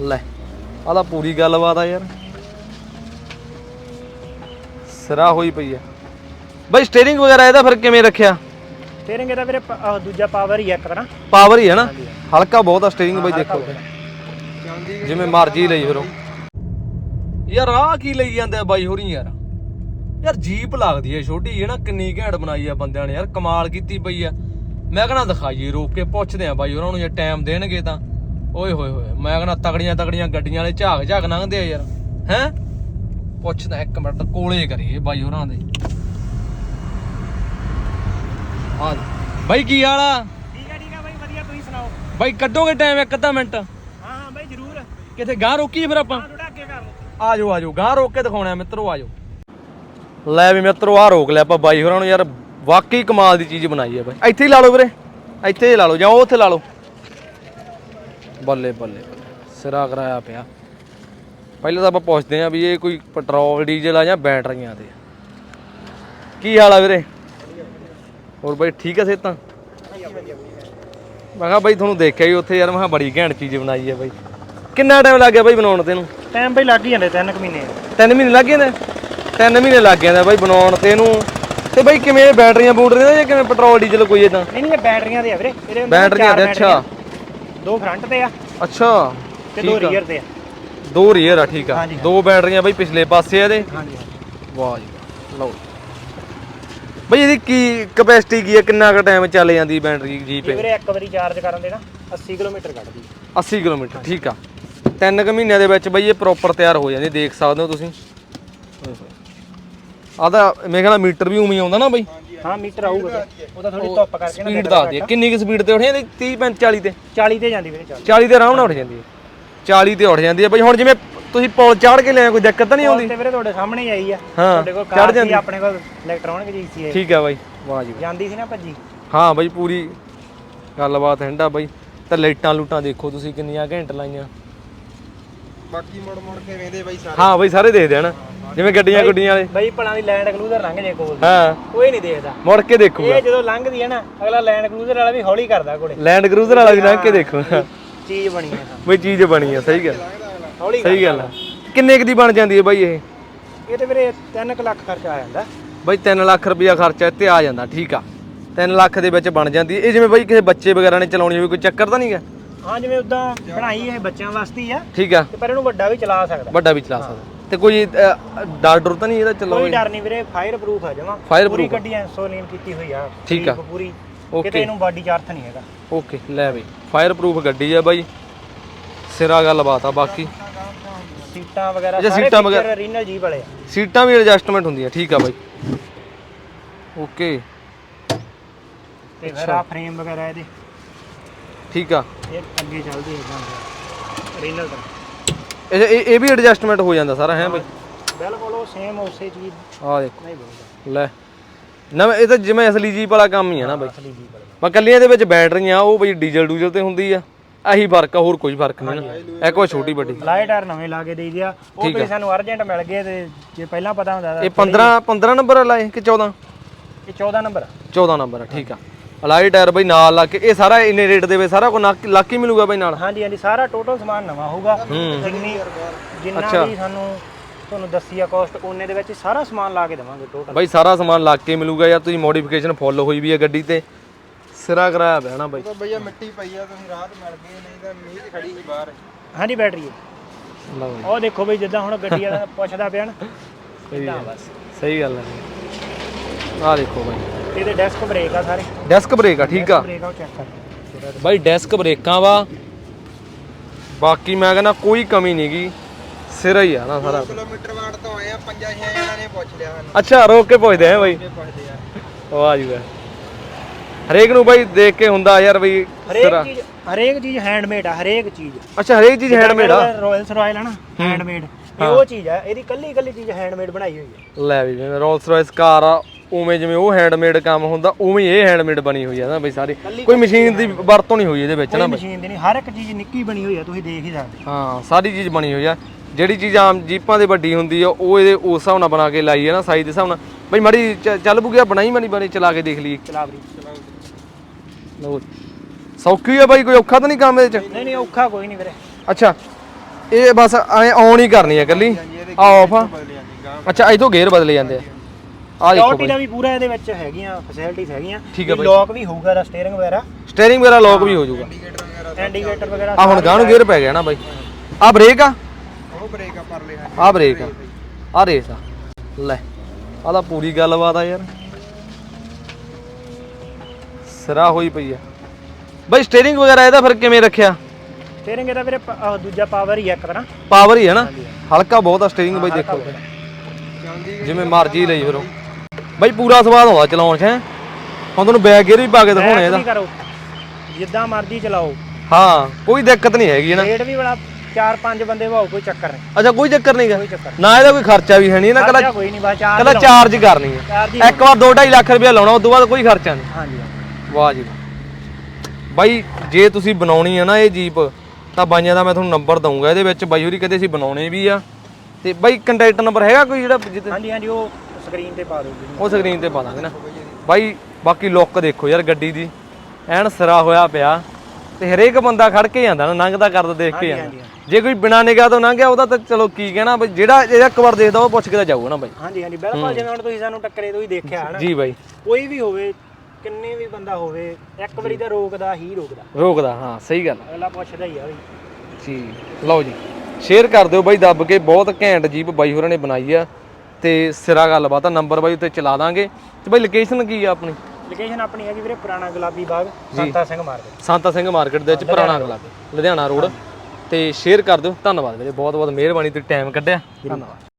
ਲੈ ਆਹ ਤਾਂ ਪੂਰੀ ਗੱਲਬਾਤ ਆ ਯਾਰ। ਸਿਰਾ ਹੋਈ ਪਈ ਆ। ਬਾਈ ਸਟੀਅਰਿੰਗ ਵਗੈਰਾ ਇਹਦਾ ਫਿਰ ਕਿਵੇਂ ਰੱਖਿਆ? ਸਟੀਅਰਿੰਗ ਇਹਦਾ ਵੀਰੇ ਪ- ਦੂਜਾ ਪਾਵਰ ਹੀ ਆ ਇੱਕ ਤਰ੍ਹਾਂ। ਪਾਵਰ ਹੀ ਹੈ ਨਾ? ਹਲਕਾ ਬਹੁਤ ਆ ਸਟੀਅਰਿੰਗ ਬਾਈ ਦੇਖੋ। ਜਿਵੇਂ ਮਰਜ਼ੀ ਲਈ ਫਿਰੋ। ਯਾਰ ਆਹ ਕੀ ਲਈ ਜਾਂਦੇ ਆ ਬਾਈ ਹੋਰੀ ਯਾਰ? ਯਾਰ ਜੀਪ ਲੱਗਦੀ ਹੈ ਛੋਟੀ ਹੈ ਨਾ ਕਿੰਨੀ ਘੈਂਟ ਬਣਾਈ ਆ ਬੰਦਿਆਂ ਨੇ ਯਾਰ ਕਮਾਲ ਕੀਤੀ ਪਈ ਆ। ਮੈਂ ਕਹਣਾ ਦਿਖਾਈਏ ਰੋਕ ਕੇ ਪੁੱਛਦੇ ਆ ਬਾਈ ਉਹਨਾਂ ਨੂੰ ਜੇ ਟਾਈਮ ਦੇਣਗੇ ਤਾਂ। ਓਏ ਹੋਏ ਹੋਏ ਮੈਂ ਕਹਣਾ ਤਗੜੀਆਂ ਤਗੜੀਆਂ ਗੱਡੀਆਂ ਵਾਲੇ ਝਾਕ ਝਾਕ ਲੰਘਦੇ ਆ ਯਾਰ ਹੈ? ਪੁੱਛਦਾ ਇੱਕ ਮਿੰਟ ਕੋਲੇ ਕਰੀਏ ਬਾਈ ਹੋਰਾਂ ਦੇ। ਆ ਬਾਈ ਕੀ ਹਾਲਾ ਠੀਕ ਆ ਠੀਕ ਆ ਬਾਈ ਵਧੀਆ ਤੁਸੀਂ ਸੁਣਾਓ? ਬਾਈ ਕੱਢੋਗੇ ਟਾਈਮ ਇੱਕ ਅੱਧਾ ਮਿੰਟ? ਹਾਂ ਹਾਂ ਬਾਈ ਜ਼ਰੂਰ। ਕਿਤੇ ਗਾਂ ਰੋਕੀ ਫਿਰ ਆਪਾਂ? ਥੋੜਾ ਅੱਗੇ ਕਰ ਲਓ। ਆ ਜਾਓ ਆ ਜਾਓ ਗਾਂ ਰੋਕ ਕੇ ਦਿਖਾਉਣਾ ਮਿੱਤਰੋ ਆ ਜਾਓ ਲੈ ਵੀ ਮਿੱਤਰੋ ਆ ਰੋਕ ਲਿਆ ਆਪਾਂ ਬਾਈ ਹੋਰਾਂ ਨੂੰ ਯਾਰ ਵਾਕਈ ਕਮਾਲ ਦੀ ਚੀਜ਼ ਬਣਾਈ ਹੈ ਬਾਈ। ਇੱਥੇ ਹੀ ਲਾ ਲਓ ਵੀਰੇ ਇੱਥੇ ਹੀ ਲਾ ਲਓ ਜਾਂ ਉਹ ਉੱਥੇ ਲਾ ਲਓ। ਬੱਲੇ ਬੱਲੇ ਸਿਰਾ ਕਰਾਇਆ ਪਿਆ। ਪਹਿਲਾਂ ਤਾਂ ਆਪਾਂ ਪੁੱਛਦੇ ਆਂ ਵੀ ਇਹ ਕੋਈ ਪੈਟਰੋਲ ਡੀਜ਼ਲ ਆ ਜਾਂ ਬੈਟਰੀਆਂ ਤੇ ਕੀ ਹਾਲ ਆ ਵੀਰੇ? ਹੋਰ ਬਾਈ ਠੀਕ ਆ ਸਿਹਤਾਂ? ਮੈਂ ਕਿਹਾ ਬਾਈ ਤੁਹਾਨੂੰ ਦੇਖਿਆ ਹੀ ਉੱਥੇ ਯਾਰ ਮੈਂ ਕਿਹਾ ਬੜੀ ਘੈਂਟ ਚੀਜ਼ ਬਣਾਈ ਹੈ ਬਾਈ। ਕਿੰਨਾ ਟਾਈਮ ਲੱਗ ਗਿਆ ਬਾਈ ਬਣਾਉਣ ਤੇ ਇਹਨੂੰ? ਟਾਈਮ ਬਾਈ ਲੱਗ ਹੀ ਜਾਂਦੇ ਤਿੰਨ ਕੁ ਮਹੀਨੇ। ਤਿੰਨ ਮਹੀਨੇ ਲੱਗ ਨੇ? ਤਿੰਨ ਮਹੀਨੇ ਲੱਗ ਨੇ ਬਾਈ ਬਣਾਉਣ ਤੇ ਇਹਨੂੰ। ਤੇ ਬਾਈ ਕਿਵੇਂ ਇਹ ਬੈਟਰੀਆਂ ਬੂਟਰੀਆਂ ਜਾਂ ਕਿਵੇਂ ਪੈਟਰੋਲ ਡੀਜ਼ਲ ਕੋਈ ਇਦਾਂ ਨਹੀਂ ਨਹੀਂ ਇਹ ਬੈਟਰੀਆਂ ਦੇ ਆ ਵੀਰੇ। ਇਹਦੇ ਬੈਟਰੀਆਂ ਦੇ ਅੱਛਾ। ਦੋ ਫਰੰਟ ਤੇ ਆ ਅੱਛਾ ਤੇ ਦੋ ਠੀਕ ਆ। ਰੀਅਰ ਤੇ ਆ। ਦੋ ਰੀਅਰ ਆ ਠੀਕ ਆ। ਹਾਂਜੀ, ਦੋ ਬੈਟਰੀਆਂ ਬਾਈ ਪਿਛਲੇ ਪਾਸੇ ਆ ਇਹਦੇ। ਹਾਂਜੀ ਵਾਹ ਜੀ ਵਾਹ, ਲਓ। ਬਾਈ ਇਹਦੀ ਕੀ ਕਪੈਸਿਟੀ ਕੀ ਹੈ ਕਿੰਨਾ ਕੁ ਟਾਈਮ ਚੱਲ ਜਾਂਦੀ ਬੈਟਰੀ ਜੀਪ ਇਹ ਇਹ? ਵੀਰੇ ਇੱਕ ਵਾਰੀ ਚਾਰਜ ਕਰਨ ਦੇ ਨਾ 80 ਕਿਲੋਮੀਟਰ ਕੱਢਦੀ। 80 ਕਿਲੋਮੀਟਰ ਠੀਕ ਆ। ਤਿੰਨ ਕੁ ਮਹੀਨਿਆਂ ਦੇ ਵਿੱਚ ਬਾਈ ਇਹ ਪ੍ਰੋਪਰ ਤਿਆਰ ਹੋ ਜਾਂਦੀ ਦੇਖ ਸਕਦੇ ਹੋ ਤੁਸੀਂ। ਆਦਾ ਮੇਰੇ ਖਿਆਲ ਨਾਲ ਮੀਟਰ ਵੀ ਉਵੇਂ ਹੀ ਆਉਂਦਾ ਨਾ ਬਾਈ। ਹਾਂ ਮੀਟਰ ਆਊਗਾ ਉਹਦਾ ਥੋੜੀ ਧੁੱਪ ਕਰਕੇ ਨਾ ਸਪੀਡ ਦੱਸਦੀ ਹੈ ਕਿੰਨੀ ਕੁ ਸਪੀਡ ਤੇ ਉੱਠ ਜਾਂਦੀ 30 35 40 ਤੇ? 40 ਤੇ ਜਾਂਦੀ ਵੀਰੇ 40 40 ਤੇ ਆਰਾਮ ਨਾਲ ਉੱਠ ਜਾਂਦੀ ਹੈ। 40 ਤੇ ਉੱਠ ਜਾਂਦੀ ਹੈ। ਬਈ ਹੁਣ ਜਿਵੇਂ ਤੁਸੀਂ ਪੁਲ ਚਾੜ ਕੇ ਲਿਆ ਕੋਈ ਦਿੱਕਤ ਤਾਂ ਨਹੀਂ ਆਉਂਦੀ? ਤੇ ਵੀਰੇ ਤੁਹਾਡੇ ਸਾਹਮਣੇ ਹੀ ਆਈ ਆ। ਹਾਂ, ਤੁਹਾਡੇ ਕੋਲ ਕਾਰ ਜਾਂਦੀ। ਸੀ ਆਪਣੇ ਕੋਲ ਇਲੈਕਟ੍ਰੋਨਿਕ ਜੀ ਸੀ ਠੀਕ ਹੈ ਬਾਈ। ਵਾਹ ਜੀ ਵਾਹ। ਜਾਂਦੀ ਸੀ ਨਾ ਭੱਜੀ। ਹਾਂ ਬਾਈ ਪੂਰੀ ਗੱਲਬਾਤ ਹੈਂਡਾ ਬਾਈ। ਤੇ ਲਾਈਟਾਂ ਲੂਟਾਂ ਦੇਖੋ ਤੁਸੀਂ ਕਿੰਨੀਆਂ ਘੰਟ ਲਾਈਆਂ। ਬਾਕੀ ਮੁੜ ਮੁੜ ਕੇ ਵੇਂਦੇ ਬਾਈ ਸਾਰੇ। ਹਾਂ ਬਾਈ ਸਾਰੇ ਦੇਖਦੇ ਹਨ ਜਿਵੇਂ ਗੱਡੀਆਂ ਗੁੱਡੀਆਂ ਵਾਲੇ। ਬਈ ਭਲਾਂ ਦੀ ਲੈਂਡ ਕਲੂਜ਼ਰ ਲੰਘ ਜੇ ਕੋਲ ਹਾਂ। ਕੋਈ ਨਹੀਂ ਦੇਖਦਾ। ਮੁੜ ਕੇ ਦੇਖੂਗਾ। ਇਹ ਜਦੋਂ ਲੰਘਦੀ ਹੈ ਨਾ ਅਗਲਾ ਲੈਂਡ ਕਲੂਜ਼ਰ ਵਾਲਾ ਵੀ ਹੌਲੀ ਕਰਦਾ ਕੋਲੇ ਲੈਂਡ ਕਰੂਜ਼ਰ ਵਾਲਾ ਵੀ ਲੰਘ ਕੇ ਦੇਖੂਗਾ। ਚੀਜ਼ ਬਣੀ ਹੈ ਬਈ ਚੀਜ਼ ਬਣੀ ਆ ਸਹੀ ਗੱਲ। ਹੌਲੀ ਸਹੀ ਗੱਲ ਆ। ਕਿੰਨੇ ਕੁ ਦੀ ਬਣ ਜਾਂਦੀ ਹੈ ਬਾਈ ਇਹ? ਇਹ ਤੇ ਵੀਰੇ 3 ਲੱਖ ਖਰਚਾ ਆ ਜਾਂਦਾ। ਬਾਈ 3 ਲੱਖ ਰੁਪਇਆ ਖਰਚਾ ਇੱਥੇ ਆ ਜਾਂਦਾ ਠੀਕ ਆ। 3 ਲੱਖ ਦੇ ਵਿੱਚ ਬਣ ਜਾਂਦੀ ਹੈ। ਇਹ ਜਿਵੇਂ ਬਾਈ ਕਿਸੇ ਬੱਚੇ ਵਗੈਰਾ ਨੇ ਚਲਾਉਣੀ ਹੋਵੇ ਕੋਈ ਚੱਕਰ ਤਾਂ ਨਹੀਂਗਾ ਹਾਂ ਜਿਵੇਂ ਉਦਾਂ ਬਣਾਈ ਇਹ ਬੱਚਿਆਂ ਵਾਸਤੇ ਹੀ ਆ। ਠੀਕ ਆ। ਤੇ ਪਰ ਇਹਨੂੰ ਵੱਡਾ ਵੀ ਚਲਾ ਸਕਦਾ। ਵੱਡਾ ਵੀ ਚਲਾ ਸਕਦਾ। ਤੇ ਕੋਈ ਡਰ ਤਾਂ ਨਹੀਂ ਇਹਦਾ ਕੋਈ ਚਲਾਉਣ ਡਰ ਨਹੀਂ ਵੀਰੇ ਫਾਇਰ ਪ੍ਰੂਫ ਆ ਜਮਾ। ਪੂਰੀ। ਗੱਡੀ ਇੰਸਟਾਲੀਨ ਕੀਤੀ ਹੋਈ ਆ। ਠੀਕ ਆ। ਪੂਰੀ. ਕਿਤੇ ਇਹਨੂੰ ਬਾਡੀ ਚਾਰਥ ਨਹੀਂ ਹੈਗਾ। ਓਕੇ ਲੈ ਬਈ। ਫਾਇਰ ਪ੍ਰੂਫ ਗੱਡੀ ਆ ਬਾਈ। ਸਿਰਾ ਗੱਲਬਾਤ ਆ ਬਾਕੀ। ਸੀਟਾਂ ਵਗੈਰਾ ਸਾਰੇ ਸੀਟਾਂ ਵਗੈਰਾ- ਰੀਨਲ ਜੀਪ ਵਾਲੇ ਆ। ਸੀਟਾਂ ਵੀ ਐਡਜਸਟਮੈਂਟ ਹੁੰਦੀਆਂ ਠੀਕ ਆ ਬਾਈ। ਓਕੇ। ਤੇ ਫਿਰ ਆ ਫਰੇਮ ਵਗੈਰਾ ਇਹਦੇ। ਠੀਕ ਆ। ਇਹ ਅੱਗੇ ਚੱਲਦੀ ਹੈ ਜਾਂ ਰੀਨਲ ਦਾ ਇਹ ਇਹ ਇਹ ਵੀ ਐਡਜਸਟਮੈਂਟ ਹੋ ਜਾਂਦਾ ਸਾਰਾ ਹੈ ਬਾਈ? ਬਿਲਕੁਲ ਉਹ ਸੇਮ ਉਸੇ ਚੀਜ਼ ਆ ਦੇਖੋ। ਨਹੀਂ ਬੋਲਦਾ। ਲੈ। ਨਾ ਇਹ ਤਾਂ ਜਿਵੇਂ ਅਸਲੀ ਜੀਪ ਵਾਲਾ ਕੰਮ ਹੀ ਆ ਨਾ ਬਾਈ। ਅਸਲੀ ਜੀਪ ਵਾਲੇ ਮੈਂ ਕੱਲੀਆਂ ਦੇ ਵਿੱਚ ਬੈਟਰੀਆਂ ਉਹ ਬਈ ਡੀਜ਼ਲ ਡੂਜ਼ਲ ਤੇ ਹੁੰਦੀ ਆ। ਆਹੀ ਫ਼ਰਕ ਆ ਹੋਰ ਕੋਈ ਫ਼ਰਕ ਨਹੀਂ ਨਾ ਇੱਕ ਉਹ ਛੋਟੀ ਵੱਡੀ। ਲਾਈਟ ਟਾਇਰ ਨਵੇਂ ਲਾ ਕੇ ਦੇਈ ਦਿਆ ਉਹ ਤੁਸੀਂ ਸਾਨੂੰ ਅਰਜੈਂਟ ਮਿਲ ਗਏ ਤੇ ਜੇ ਪਹਿਲਾਂ ਪਤਾ ਹੁੰਦਾ ਤਾਂ ਇਹ 15 15 ਨੰਬਰ ਲਾਏ ਕਿ 14 ਇਹ 14 ਨੰਬਰ 14 ਨੰਬਰ ਆ ਠੀਕ ਆ। ਅਲਾਈ ਟਾਇਰ ਬਈ ਨਾਲ ਲਾ ਕੇ ਇਹ ਸਾਰਾ ਇੰਨੇ ਰੇਟ ਦੇ ਵਿੱਚ ਸਾਰਾ ਕੋ ਲੱਕ ਹੀ ਮਿਲੂਗਾ ਬਈ ਨਾਲ? ਹਾਂਜੀ ਹਾਂਜੀ ਸਾਰਾ ਟੋਟਲ ਸਮਾਨ ਨਵਾਂ ਹੋਊਗਾ। ਜਿੰਨੀ ਜਿੰਨਾ ਵੀ ਸਾਨੂੰ ਤੁਹਾਨੂੰ ਦੱਸੀ ਆ ਕਾਸਟ ਉਹਨੇ ਦੇ ਵਿੱਚ ਸਾਰਾ ਸਮਾਨ ਲਾ ਕੇ ਦੇਵਾਂਗੇ ਟੋਟਲ ਬਈ ਸਾਰਾ ਸਮਾਨ ਲੱਗ ਕੇ ਮਿਲੂਗਾ ਯਾਰ ਤੁਸੀਂ ਮੋਡੀਫਿਕੇਸ਼ਨ ਫੁੱਲ ਹੋਈ ਵੀ ਹੈ ਗੱਡੀ ਤੇ। ਸਿਰਾ ਕਰਾਇਆ ਪਿਆ ਨਾ ਬਾਈ। ਤਾਂ ਬਈਆ ਮਿੱਟੀ ਪਈ ਆ ਤੁਸੀਂ ਰਾਤ ਮਿਲ ਗਏ ਨਹੀਂ ਤਾਂ ਮੀਂਹ 'ਚ ਖੜੀ ਸੀ ਬਾਹਰ। ਹਾਂਜੀ ਬੈਟਰੀ ਹੈ। ਉਹ ਦੇਖੋ ਬਈ ਜਿੱਦਾਂ ਹੁਣ ਗੱਡੀ ਵਾਲਾ ਪੁੱਛਦਾ ਪਿਆ ਨਾ ਗੱਲ ਸਹੀ ਗੱਲ ਹੈ। ਆ ਦੇਖੋ ਬਾਈ। ਇਹਦੇ ਡੈਸਕ ਬ੍ਰੇਕ ਆ ਸਾਰੇ। ਡੈਸਕ ਬ੍ਰੇਕ ਆ ਠੀਕ ਆ। ਬ੍ਰੇਕ ਆ ਚੈੱਕ ਕਰ। ਬਾਈ ਡੈਸਕ ਬ੍ਰੇਕਾਂ ਵਾ। ਬਾਕੀ ਮੈਂ ਕਹਿੰਦਾ ਕੋਈ ਕਮੀ ਨਹੀਂਗੀ ਸਿਰਾ ਹੀ ਆ ਨਾ ਸਾਰਾ। ਕਿਲੋਮੀਟਰ ਵਾਟ ਤੋਂ ਆਏ ਆ ਪੰਜਾਂ ਛੇ ਜਣਾਂ ਨੇ ਪੁੱਛ ਲਿਆ ਸਾਨੂੰ। ਅੱਛਾ ਰੋਕ ਕੇ ਪੁੱਛਦੇ ਆ ਬਾਈ। ਵਾਹ ਜੀ ਵਾਹ ਹਰੇਕ ਨੂੰ ਬਾਈ ਦੇਖ ਕੇ ਹੁੰਦਾ ਯਾਰ ਬਈ ਹਰੇਕ ਸਿਰਾ। ਚੀਜ਼ ਹਰੇਕ ਚੀਜ਼ ਹੈਂਡਮੇਡ ਆ ਹਰੇਕ ਚੀਜ਼। ਅੱਛਾ ਹਰੇਕ ਚੀਜ਼ ਹੈਂਡਮੇਡ ਆ? ਰਾਇਲਸ ਰਾਇਲ ਹੈ ਨਾ ਹੈਂਡਮੇਡ ਇਹ ਉਹ ਚੀਜ਼ ਆ ਇਹਦੀ ਕੱਲੀ ਕੱਲੀ ਚੀਜ਼ ਹੈਂਡਮੇਡ ਬਣਾਈ ਹੋਈ ਹੈ ਲੈ ਵੀ ਰੋਲਸ ਰਾਇਸ ਕਾਰ ਆ। ਉਵੇਂ ਜਿਵੇਂ ਉਹ ਹੈਂਡਮੇਡ ਕੰਮ ਹੁੰਦਾ ਉਵੇਂ ਹੀ ਇਹ ਹੈਂਡਮੇਡ ਬਣੀ ਹੋਈ ਆ ਨਾ ਬਈ ਸਾਰੀ। ਕੋਈ ਮਸ਼ੀਨ ਦੀ ਵਰਤੋਂ ਨਹੀਂ ਹੋਈ ਇਹਦੇ ਵਿੱਚ ਨਾ ਮਸ਼ੀਨ ਦੀ ਨਹੀਂ ਹਰ ਇੱਕ ਚੀਜ਼ ਨਿੱਕੀ ਬਣੀ ਹੋਈ ਆ ਤੁਸੀਂ ਦੇਖ ਹੀ ਸਕਦੇ ਹਾਂ। ਸਾਰੀ ਚੀਜ਼ ਬਣੀ ਹੋਈ ਆ। ਜਿਹੜੀ ਚੀਜ਼ ਆਮ ਜੀਪਾਂ ਦੇ ਵੱਡੀ ਹੁੰਦੀ ਆ ਉਹ ਇਹਦੇ ਉਸ ਹਿਸਾਬ ਨਾਲ ਬਣਾ ਕੇ ਲਾਈ ਆ ਨਾ ਸਾਈਜ਼ ਦੇ ਹਿਸਾਬ ਨਾਲ। ਬਈ ਮੜੀ ਚੱਲ ਬੁਗਿਆ ਬਣਾਈ ਮਣੀ ਬਣੀ ਚਲਾ ਕੇ ਦੇਖ ਲਈਏ। ਚਲਾਵਰੀ ਲਓ ਸੌਖੀ ਆ ਬਾਈ ਕੋਈ ਔਖਾ ਤਾਂ ਨਹੀਂ ਕੰਮ ਇਹਦੇ ਚ? ਨਹੀਂ ਨਹੀਂ ਔਖਾ ਕੋਈ ਨਹੀਂ ਵੀਰੇ। ਅੱਛਾ ਇਹ ਬਸ ਐ ਔਨ ਹੀ ਕਰਨੀ ਹੈ ਇਕੱਲੀ। ਆ। ਆਫ ਆ ਅੱਛਾ ਇਥੋਂ ਗੇਅਰ ਬਦਲੇ ਜਾਂਦੇ ਆ। ਆ ਦੇਖੋ ਸਿਕਿਉਰਿਟੀ ਦਾ ਵੀ ਪੂਰਾ ਇਹਦੇ ਵਿੱਚ ਹੈਗੀਆਂ ਫੈਸਿਲਿਟੀਜ਼ ਹੈਗੀਆਂ। ਠੀਕ ਹੈ ਬਾਈ। ਲੌਕ ਵੀ ਹੋਊਗਾ ਦਾ ਸਟੀਅਰਿੰਗ ਵਗੈਰਾ? ਸਟੀਅਰਿੰਗ ਵਗੈਰਾ ਲੋਕ ਵੀ ਹੋ ਜਾਊਗਾ ਇੰਡੀਕੇਟਰ ਵਗੈਰਾ ਇੰਡੀਕੇਟਰ ਵਗੈਰਾ ਆ ਹੁਣ ਗਾਂ ਨੂੰ ਗੇਅਰ ਪੈ ਗਿਆ ਨਾ ਬਾਈ। ਆ ਬ੍ਰੇਕ ਆ? ਉਹ ਬ੍ਰੇਕ ਆ ਪਰਲੇ ਹਾਂ ਆ। ਬ੍ਰੇਕ ਆ ਆ ਰੇਸ ਆ। ਲੈ ਆ ਤਾਂ ਪੂਰੀ ਗੱਲਬਾਤ ਆ ਯਾਰ। ਸਿਰਾ ਹੋਈ ਪਈ ਆ। ਬਾਈ ਸਟੀਅਰਿੰਗ ਵਗੈਰਾ ਇਹਦਾ ਫਿਰ ਕਿਵੇਂ ਰੱਖਿਆ? ਸਟੀਅਰਿੰਗ ਇਹਦਾ ਵੀਰੇ ਪ- ਆਹ ਦੂਜਾ ਪਾਵਰ ਹੀ ਆ ਇੱਕ ਤਰ੍ਹਾਂ ਪਾਵਰ ਹੀ ਹੈ ਨਾ। ਹਲਕਾ ਬਹੁਤ ਆ ਸਟੀਅਰਿੰਗ ਬਾਈ ਦੇਖੋ। ਜਿਵੇਂ ਮਰਜ਼ੀ ਲਈ ਫਿਰੋ। ਬਾਈ ਪੂਰਾ ਸਵਾਦ ਆਉਂਦਾ ਚਲਾਉਣ 'ਚ ਹੈ? ਹੁਣ ਤੁਹਾਨੂੰ ਬੈਕ ਗੇਅਰ ਵੀ ਪਾ ਕੇ ਦਿਖਾਉਣੇ ਇਹਦਾ। ਕਰੋ। ਜਿੱਦਾਂ ਮਰਜ਼ੀ ਚਲਾਓ। ਹਾਂ ਕੋਈ ਦਿੱਕਤ ਨਹੀਂ ਹੈਗੀ ਨਾ ਰੇਟ ਵੀ ਬੜਾ ਚਾਰ ਪੰਜ ਬੰਦੇ ਭਾਉ ਕੋਈ ਚੱਕਰ ਨਹੀਂ। ਅੱਛਾ ਕੋਈ ਚੱਕਰ ਨਹੀਂਗਾ ਕੋਈ ਚੱਕਰ ਨਾ ਇਹਦਾ ਕੋਈ ਖਰਚਾ ਵੀ ਹੈ ਨਹੀਂ ਨਾ ਖਰਚਾ ਕੱਲਾ ਕੋਈ ਨਹੀਂ ਬਸ ਚਾਰ ਕੱਲਾ ਚਾਰਜ ਕਰਨੀ ਹੈ ਇੱਕ ਵਾਰ 2.5 ਲੱਖ ਰੁਪਇਆ ਲਾਉਣਾ ਉਸ ਤੋਂ ਬਾਅਦ ਕੋਈ ਖਰਚਾ ਨਹੀਂ। ਹਾਂਜੀ ਹਾਂਜੀ। ਵਾਹ ਜੀ ਵਾਹ। ਬਾਈ ਜੇ ਤੁਸੀਂ ਬਣਾਉਣੀ ਹੈ ਨਾ ਇਹ ਜੀਪ ਤਾਂ ਬਾਈਆਂ ਦਾ ਮੈਂ ਤੁਹਾਨੂੰ ਨੰਬਰ ਦਊਂਗਾ। ਇਹਦੇ ਵਿੱਚ ਬਾਈ ਹੋਰੀ ਕਹਿੰਦੇ ਸੀ ਬਣਾਉਣੇ ਵੀ ਆ। ਤੇ ਬਾਈ ਕੰਟੈਕਟ ਨੰਬਰ ਹੈਗਾ ਕੋਈ ਜਿਹੜਾ ਹਾਂਜੀ ਹਾਂਜੀ ਉਹ ਸਕਰੀਨ ਤੇ ਪਾ ਜੀ। ਉਹ ਸਕਰੀਨ ਤੇ ਪਾ ਦਾਂਗੇ ਨਾ। ਬਾਈ ਬਾਕੀ ਲੁੱਕ ਦੇਖੋ ਯਾਰ ਗੱਡੀ ਦੀ। ਐਨ ਸਿਰਾ ਹੋਇਆ ਪਿਆ। ਤੇ ਹਰੇਕ ਬੰਦਾ ਖੜ ਕੇ ਜਾਂਦਾ ਨਾ ਲੰਘਦਾ ਕਰਦਾ ਦੇਖ ਕੇ ਜਾਂਦਾ। ਜੇ ਕੋਈ ਬਿਨਾ ਨਿਗਾਹ ਤੋਂ ਲੰਘਿਆ ਉਹਦਾ ਤਾਂ ਚਲੋ ਕੀ ਕਹਿਣਾ ਬਈ ਜਿਹੜਾ ਜਿਹੜਾ ਇੱਕ ਵਾਰ ਦੇਖਦਾ ਉਹ ਪੁੱਛ ਕੇ ਤਾਂ ਜਾਊਗਾ ਨਾ ਬਾਈ। ਹਾਂਜੀ ਹਾਂਜੀ ਬਿਲਕੁਲ ਜਿਵੇਂ ਹੁਣ ਤੁਸੀਂ ਸਾਨੂੰ ਟੱਕਰੇ ਤੋਂ ਹੀ ਦੇਖਿਆ ਹੈ ਨਾ ਜੀ ਬਾਈ। ਕੋਈ ਵੀ ਹੋਵੇ ਕਿੰਨੇ ਵੀ ਬੰਦਾ ਹੋਵੇ ਇੱਕ ਵਾਰੀ ਤਾਂ ਰੋਕਦਾ ਹੀ ਰੋਕਦਾ। ਰੋਕਦਾ ਹਾਂ ਸਹੀ ਗੱਲ ਅਗਲਾ ਪੁੱਛਦਾ ਹੀ ਆ ਵੀ ਜੀ ਲਓ ਜੀ। ਸ਼ੇਅਰ ਕਰ ਦਿਓ ਬਾਈ ਦੱਬ ਕੇ। ਬਹੁਤ ਘੈਂਟ ਜੀਪ ਬਾਈ ਹੋਰਾਂ ਨੇ ਬਣਾਈ ਆ। ਤੇ ਸਿਰਾ ਗੱਲਬਾਤ ਆ ਨੰਬਰ ਬਾਈ ਉੱਤੇ ਚਲਾ ਦਾਂਗੇ। ਤੇ ਬਾਈ ਲੋਕੇਸ਼ਨ ਕੀ ਆ ਆਪਣੀ? ਲੋਕੇਸ਼ਨ ਆਪਣੀ ਹੈਗੀ ਵੀਰੇ ਪੁਰਾਣਾ ਗੁਲਾਬੀ ਬਾਗ ਸੰਤਾ ਸਿੰਘ ਮਾਰਕੀਟ। ਸੰਤਾ ਸਿੰਘ ਮਾਰਕੀਟ ਦੇ ਵਿੱਚ ਪੁਰਾਣਾ ਗੁਲਾਬ ਲੁਧਿਆਣਾ ਰੋਡ ਤੇ ਸ਼ੇਅਰ ਕਰ ਦਿਓ ਧੰਨਵਾਦ ਵੀਰੇ ਬਹੁਤ ਬਹੁਤ ਮਿਹਰਬਾਨੀ ਤੁਸੀਂ ਟਾਈਮ ਕੱਢਿਆ। ਧੰਨਵਾਦ।